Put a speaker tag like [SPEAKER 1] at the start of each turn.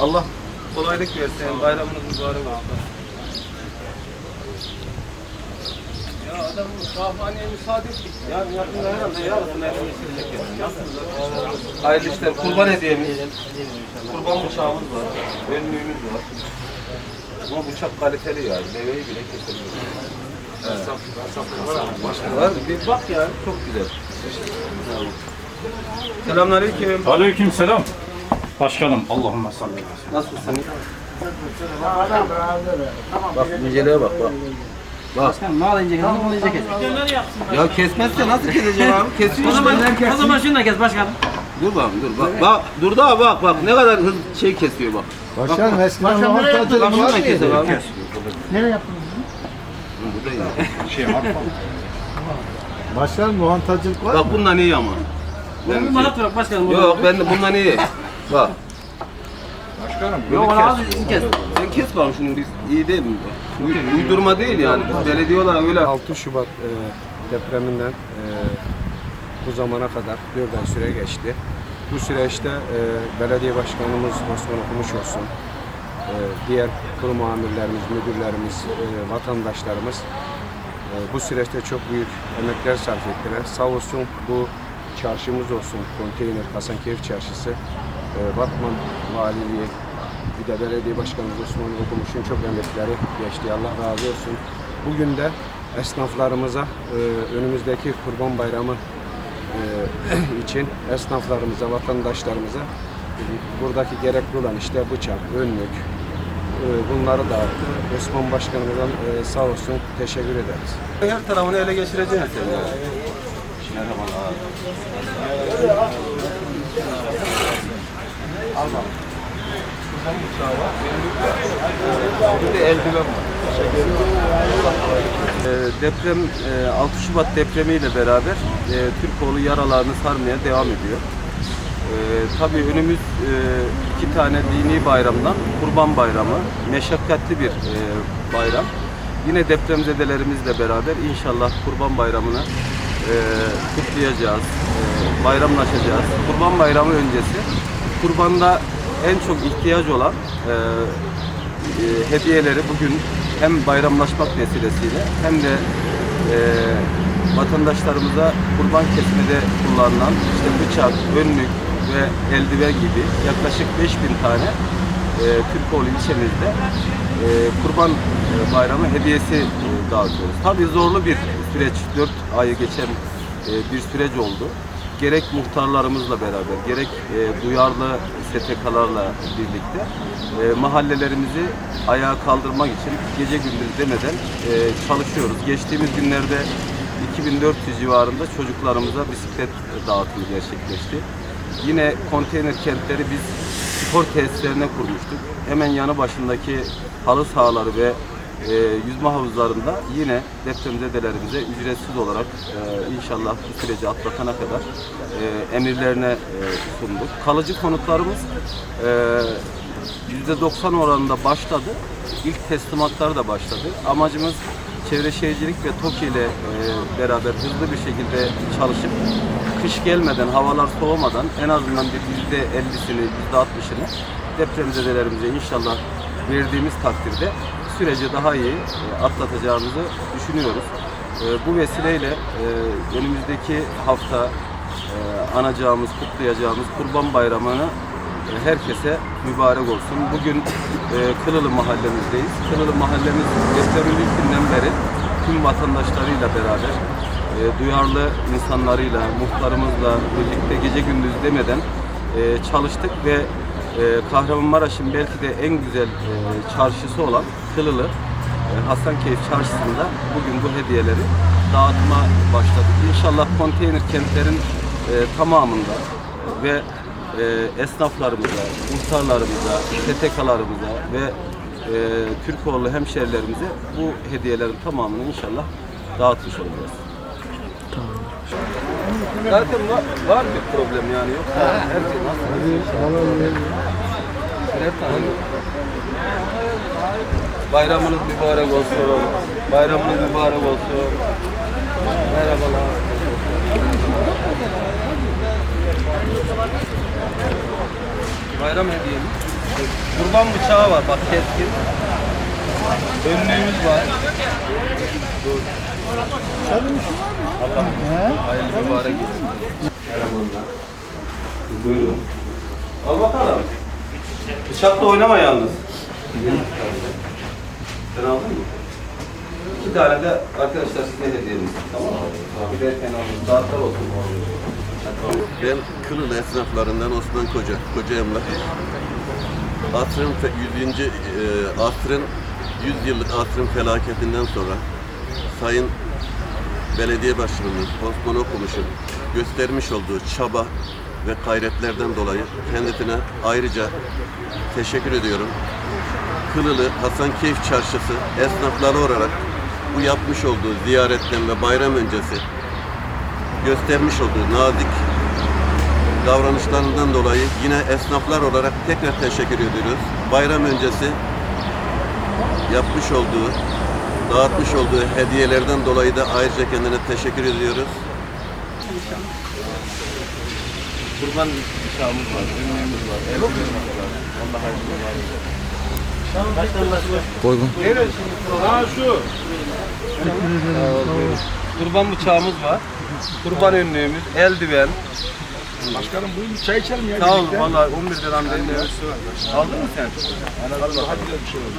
[SPEAKER 1] Allah kolaylık versin. Bayramınız mübarek olsun. Ya adam kahvaneye müsaade ettik. Yarın yakında herhalde yarısını ele geçirecek yani. Nasıl? Hayırlı işler. Kurban hediyemiz. Kurban bıçağımız var. Önlüğümüz var. Ama bıçak kaliteli yani. Meveyi bile kesebiliyor. Evet. Var. Bir bak ya. Çok güzel. Selamünaleyküm.
[SPEAKER 2] Aleyküm selam. Başkanım Allahümme salli aleyhi ve sellem.
[SPEAKER 1] Nasılsın? Bak inceliğe bak bak. Bak.
[SPEAKER 3] Mal ince kesme, mal ince kes.
[SPEAKER 1] Ya kesmezse nasıl keseceğim abi? Kesiyor
[SPEAKER 3] O zaman, o zaman şunu da kes başkanım.
[SPEAKER 1] Dur bak dur bak. Bak dur da bak bak ne kadar hızlı şey kesiyor bak.
[SPEAKER 4] Başkanım eskiden
[SPEAKER 1] da keser
[SPEAKER 4] mıydı?
[SPEAKER 1] abi.
[SPEAKER 4] Nereye yaptınız?
[SPEAKER 1] Bu da iyi.
[SPEAKER 2] Şey var.
[SPEAKER 4] Başkanım lavantacılık var mı?
[SPEAKER 1] Bak bundan iyi ama.
[SPEAKER 3] Bunu bir manat bırak başkanım.
[SPEAKER 1] Yok ben de bundan iyi. Bak.
[SPEAKER 2] Başkanım.
[SPEAKER 3] Yok
[SPEAKER 1] Bunu
[SPEAKER 3] onu
[SPEAKER 1] kes.
[SPEAKER 3] az kes.
[SPEAKER 1] Sen kes bakalım şunu biz iyi değil mi? bu? Uy- Uydurma değil yani. Biz belediye olarak öyle
[SPEAKER 5] 6 Şubat e, depreminden e, bu zamana kadar 4 ay süre geçti. Bu süreçte e, belediye başkanımız Osman Okumuş olsun, e, diğer kurum amirlerimiz, müdürlerimiz, e, vatandaşlarımız e, bu süreçte çok büyük emekler sarf ettiler. Sağ olsun bu çarşımız olsun, konteyner Hasankeyf Çarşısı, e, Batman Valiliği, bir de belediye başkanımız Osman Okumuş'un çok emekleri geçti. Allah razı olsun. Bugün de esnaflarımıza e, önümüzdeki Kurban Bayramı e, için esnaflarımıza, vatandaşlarımıza e, buradaki gerekli olan işte bıçak, önlük e, bunları dağıttı. Osman Başkanımızdan e, sağ olsun teşekkür ederiz.
[SPEAKER 1] her tarafını ele geçireceksin sen yani. Ee, deprem e, 6 Şubat depremiyle beraber e, Türkoğlu yaralarını sarmaya devam ediyor. Ee, tabii önümüz e, iki tane dini bayramdan Kurban Bayramı, meşakkatli bir e, bayram. Yine depremzedelerimizle beraber inşallah Kurban Bayramı'nı e, kutlayacağız, e, bayramlaşacağız. Kurban Bayramı öncesi kurbanda en çok ihtiyaç olan e, e, hediyeleri bugün hem bayramlaşmak vesilesiyle hem de e, vatandaşlarımıza kurban kesmede kullanılan işte bıçak, önlük ve eldiven gibi yaklaşık 5000 tane e, Türkoğlu ilçemizde e, kurban e, bayramı hediyesi e, dağıtıyoruz. Tabii zorlu bir süreç, 4 ayı geçen bir süreç oldu. Gerek muhtarlarımızla beraber, gerek e, duyarlı STK'larla birlikte mahallelerimizi ayağa kaldırmak için gece gündüz demeden çalışıyoruz. Geçtiğimiz günlerde 2400 civarında çocuklarımıza bisiklet dağıtımı gerçekleşti. Yine konteyner kentleri biz spor tesislerine kurmuştuk. Hemen yanı başındaki halı sahaları ve e, yüzme havuzlarında yine depremzedelerimize ücretsiz olarak e, inşallah bu süreci atlatana kadar e, emirlerine e, sunduk. Kalıcı konutlarımız e, %90 oranında başladı. İlk teslimatlar da başladı. Amacımız Çevre Şehircilik ve TOKİ ile e, beraber hızlı bir şekilde çalışıp kış gelmeden, havalar soğumadan en azından bir %50'sini, %60'ını depremzedelerimize inşallah verdiğimiz takdirde süreci daha iyi e, atlatacağımızı düşünüyoruz. E, bu vesileyle e, önümüzdeki hafta anacağımız, kutlayacağımız Kurban Bayramı'nı herkese mübarek olsun. Bugün Kılılı mahallemizdeyiz. Kılılı mahallemiz depremin günden beri tüm vatandaşlarıyla beraber duyarlı insanlarıyla, muhtarımızla birlikte gece gündüz demeden çalıştık ve Kahramanmaraş'ın belki de en güzel e, çarşısı olan Kılılı e, Hasankeyf Çarşısı'nda bugün bu hediyeleri dağıtma başladık. İnşallah konteyner kentlerin e, tamamında ve esnaflarımıza, muhtarlarımıza, STK'larımıza ve Türkoğlu hemşerilerimize bu hediyelerin tamamını inşallah dağıtmış olacağız. Zaten var, var bir problem yani yok. Her şey nasıl? Bayramınız mübarek olsun. Bayramınız mübarek olsun. Merhabalar. Bayram hediyemiz. Kurban bıçağı var bak keskin. Önlüğümüz var. Dur. Allah hayırlı mübarek etsin. Buyurun. Al bakalım. Bıçakla oynama yalnız. Sen aldın mı? İki tane de arkadaşlar size hediyemiz. Tamam mı? Bir de kenarımız dağıtlar olsun.
[SPEAKER 6] Ben Kırıl esnaflarından Osman Koca, Koca Emlak. Asrın fe- 100. e, asrın 100 yıllık asrın felaketinden sonra Sayın Belediye Başkanımız Osman Okumuş'un göstermiş olduğu çaba ve gayretlerden dolayı kendisine ayrıca teşekkür ediyorum. Kılılı Hasankeyf Çarşısı esnafları olarak bu yapmış olduğu ziyaretten ve bayram öncesi göstermiş olduğu nazik davranışlarından dolayı yine esnaflar olarak tekrar teşekkür ediyoruz. Bayram öncesi yapmış olduğu, dağıtmış olduğu hediyelerden dolayı da ayrıca kendine teşekkür ediyoruz.
[SPEAKER 1] Kurban bıçağımız var, önlüğümüz var, eldivenimiz var. Allah hayırlı mübarek etsin. Kurban bıçağımız var. Kurban önlüğümüz, eldiven.
[SPEAKER 4] Başkanım buyurun çay içelim ya.
[SPEAKER 1] Sağ ol valla 11 liram eldiven. Aldın mı sen?
[SPEAKER 4] Güzel bir şey oldu.